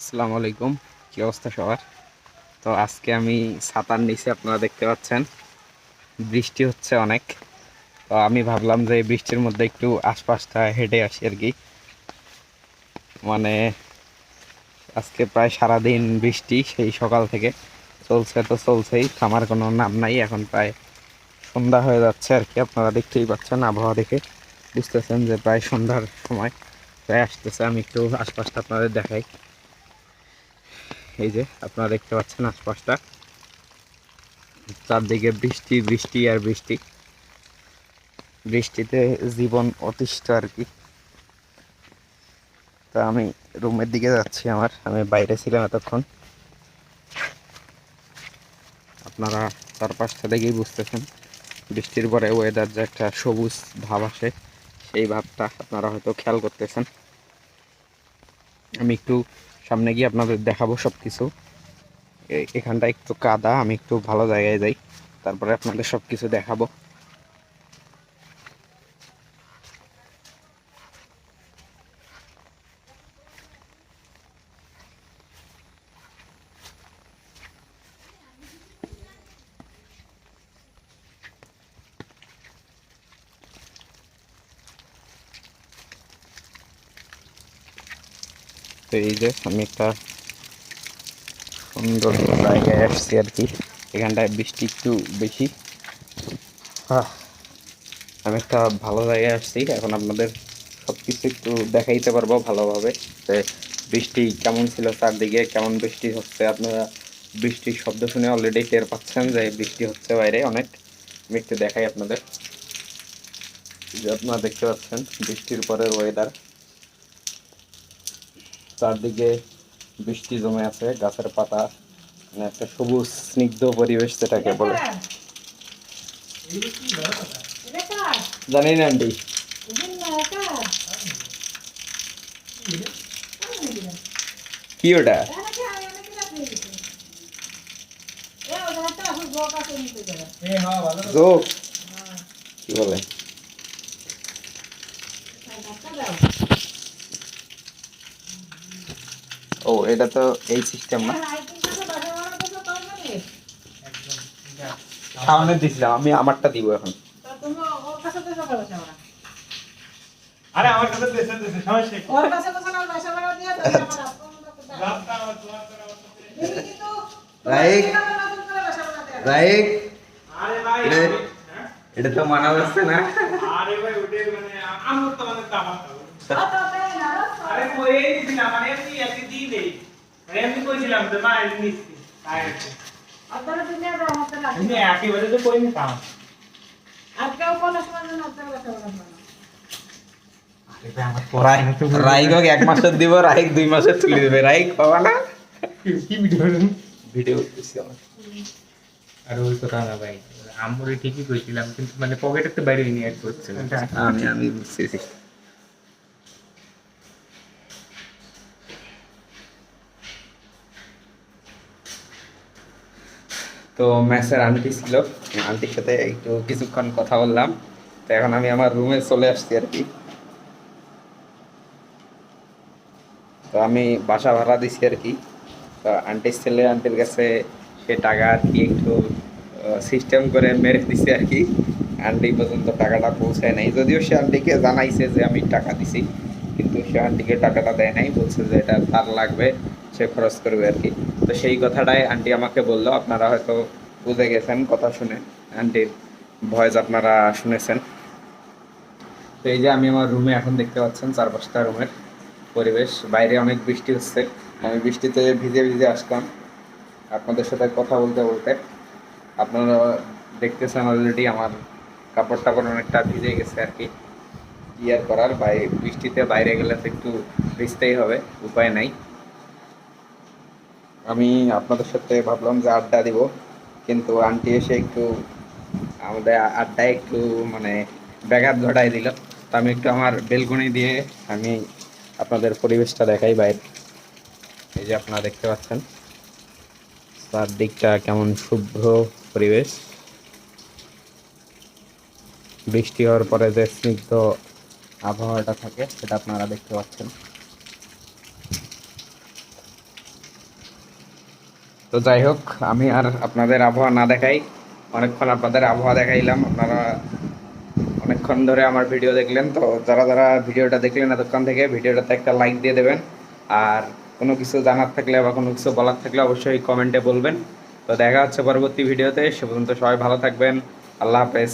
আসসালামু আলাইকুম। কি অবস্থা সবার? তো আজকে আমি ছাতার নিচে আপনারা দেখতে পাচ্ছেন। বৃষ্টি হচ্ছে অনেক। তো আমি ভাবলাম যে বৃষ্টির মধ্যে একটু আশপাশটা হেঁটে আসি আর কি। মানে আজকে প্রায় সারাদিন বৃষ্টি, সেই সকাল থেকে। চলছে তো চলছেই, থামার কোনো নাম নাই। এখন প্রায় সন্ধ্যা হয়ে যাচ্ছে আর কি। আপনারা দেখতেই পাচ্ছেন আবহাওয়া দেখে। বুঝতেছেন যে প্রায় সন্ধ্যার সময়। প্রায় আসতেছে, আমি একটু আশপাশটা আপনাদের দেখাই। এই যে, আপনারা দেখতে পাচ্ছেন আশপাশটা। চারদিকে বৃষ্টি বৃষ্টি আর বৃষ্টি। বৃষ্টিতে জীবন অতিষ্ঠ আর কি। তা আমি রুমের দিকে যাচ্ছি আমার, আমি বাইরে ছিলাম এতক্ষণ। আপনারা চারপাশটা দেখেই বুঝতেছেন। বৃষ্টির পরে ওয়েদার যে একটা সবুজ ভাব আসে, সেই ভাবটা আপনারা হয়তো খেয়াল করতেছেন। আমি একটু সামনে গিয়ে আপনাদের দেখাবো সব কিছু এখানটা একটু কাদা, আমি একটু ভালো জায়গায় যাই। তারপরে আপনাদের সব কিছু দেখাবো। তো এই যে আমি একটা সুন্দর জায়গায় আসছি আর কি। এখানটায় বৃষ্টি একটু বেশি। আহ, আমি একটা ভালো জায়গায় আসছি। এখন আপনাদের সব কিছু একটু দেখাইতে পারব ভালোভাবে। যে বৃষ্টি কেমন ছিল চারদিকে কেমন বৃষ্টি হচ্ছে? আপনারা বৃষ্টির শব্দ শুনে অলরেডি টের পাচ্ছেন যে বৃষ্টি হচ্ছে বাইরে অনেক। আমি একটু দেখাই আপনাদের। যে আপনারা দেখতে পাচ্ছেন বৃষ্টির পরে ওয়েদার চারদিকে বৃষ্টি জমে আছে গাছের পাতা মানে একটা সবুজ স্নিগ্ধ পরিবেশ যেটাকে বলে। জানি না আন্টি। কি ওটা? জোক কি বলে? ও এটা তো এই সিস্টেম না? সামনে দিছিলাম আমি আমারটা দিব এখন। আরে আমার কাছে দেশে দেশে সমস্যা কি? রাস্তা আমার তোমার তো আমার তো- রাইক রাইক। আরে ভাই এটা- তো মানা যাচ্ছে না? আরে ভাই ওটা মানে আমার তো মানে তামাক আরে কই দিছিলাম মানে এমনি একই দিই দেই মানে এমনি কইছিলাম যে মা এমনি নিচ্ছি তাই আছে। এমনি একই বলে তো কই নিতাম। আরে ভাই আমার পড়া রাইক এক মাসের দিব রাইক দুই মাসের তুলে দেবে। রাইক পাবা না। কি ভিডিও ভিডিও করতেছি আমার। আর ওই কথা না ভাই। আমরে ঠিকই কইছিলাম কিন্তু মানে পকেটের তো বাইরে নিয়ে করছে না। আমি আমি বুঝতেছি। তো ম্যাচের আন্টি ছিল। আন্টির সাথে একটু কিছুক্ষণ কথা বললাম। তো এখন আমি আমার রুমে চলে আসছি আর কি। তো আমি বাসা ভাড়া দিছি আর কি। তো আন্টির ছেলে, আন্টির কাছে সে টাকা আর কি একটু সিস্টেম করে মেরে দিছে আর কি। আন্টি পর্যন্ত টাকাটা পৌঁছায় নাই। যদিও সে আন্টিকে জানাইছে যে আমি টাকা দিছি, কিন্তু সে আন্টিকে টাকাটা দেয় নাই। বলছে যে এটা তার লাগবে, সে খরচ করবে আর কি। তো সেই কথাটাই আন্টি আমাকে বলল। আপনারা হয়তো বুঝে গেছেন, কথা শুনে। আন্টির ভয়েস আপনারা শুনেছেন। তো এই যে আমি আমার রুমে এখন দেখতে পাচ্ছেন চার পাঁচটা রুমের পরিবেশ। বাইরে অনেক বৃষ্টি হচ্ছে। আমি বৃষ্টিতে ভিজে ভিজে আসলাম। আপনাদের সাথে কথা বলতে বলতে। আপনারা দেখতেছেন অলরেডি আমার কাপড় টাপড় অনেকটা ভিজে গেছে আর কি। আর করার? বাইরে বৃষ্টিতে বাইরে গেলে তো একটু ভিজতেই হবে, উপায় নাই। আমি আপনাদের সাথে ভাবলাম যে আড্ডা দিব, কিন্তু আন্টি এসে একটু আমাদের আড্ডায় একটু মানে ব্যাঘাত ঘটাই দিল। তো আমি একটু আমার বেলকনি দিয়ে আমি আপনাদের পরিবেশটা দেখাই বাইরে এই যে আপনারা দেখতে পাচ্ছেন, চারদিকটা কেমন শুভ্র পরিবেশ। বৃষ্টি হওয়ার পরে যে স্নিগ্ধ আবহাওয়াটা থাকে, সেটা আপনারা দেখতে পাচ্ছেন। তো যাই হোক, আমি আর আপনাদের আবহাওয়া না দেখাই, অনেকক্ষণ আপনাদের আবহাওয়া দেখাইলাম। আপনারা অনেকক্ষণ ধরে আমার ভিডিও দেখলেন, তো যারা যারা ভিডিওটা দেখলেন এতক্ষণ থেকে, ভিডিওটাতে একটা লাইক দিয়ে দেবেন। আর কোনো কিছু জানার থাকলে বা কোনো কিছু বলার থাকলে অবশ্যই কমেন্টে বলবেন। তো দেখা হচ্ছে পরবর্তী ভিডিওতে, সে পর্যন্ত সবাই ভালো থাকবেন। আল্লাহ হাফেজ।